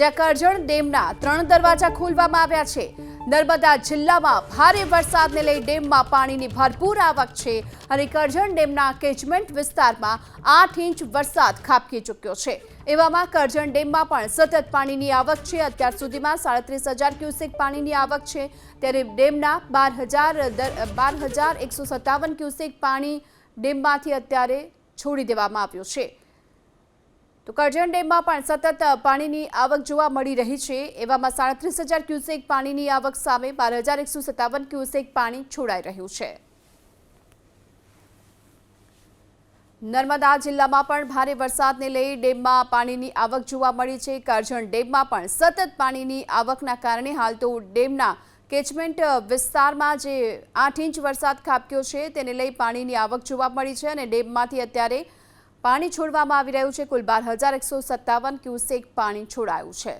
જ્યાં કરજણ ડેમના ત્રણ દરવાજા ખોલવામાં આવ્યા છે. નર્મદા જિલ્લામાં ભારે વરસાદને લઈ ડેમમાં પાણીની ભરપૂર આવક છે અને કરજણ ડેમના કેચમેન્ટ વિસ્તારમાં આઠ ઇંચ વરસાદ ખાબકી ચૂક્યો છે. એવામાં કરજણ ડેમમાં પણ સતત પાણીની આવક છે. અત્યાર સુધીમાં સાડત્રીસ હજાર ક્યુસેક પાણીની આવક છે. ત્યારે ડેમના બાર હજાર બાર હજાર એકસો સત્તાવન ક્યુસેક પાણી ડેમમાંથી અત્યારે છોડી દેવામાં આવ્યું છે. તો કરજણ ડેમમાં પણ સતત પાણીની આવક જોવા મળી રહી છે. એવામાં સાડત્રીસ હજાર ક્યુસેક પાણીની આવક સામે બાર હજાર એકસો સત્તાવન ક્યુસેક પાણી છોડાઈ રહ્યું છે. નર્મદા જિલ્લામાં પણ ભારે વરસાદને લઈ ડેમમાં પાણીની આવક જોવા મળી છે. કરજણ ડેમમાં પણ સતત પાણીની આવકના કારણે હાલ તો ડેમના કેચમેન્ટ વિસ્તારમાં જે આઠ ઇંચ વરસાદ ખાબક્યો છે, તેને લઈ પાણીની આવક જોવા મળી છે અને ડેમમાંથી અત્યારે પાણી છોડવામાં આવી રહ્યું છે. કુલ બાર હજાર એકસો સત્તાવન ક્યુસેક પાણી છોડાયું છે.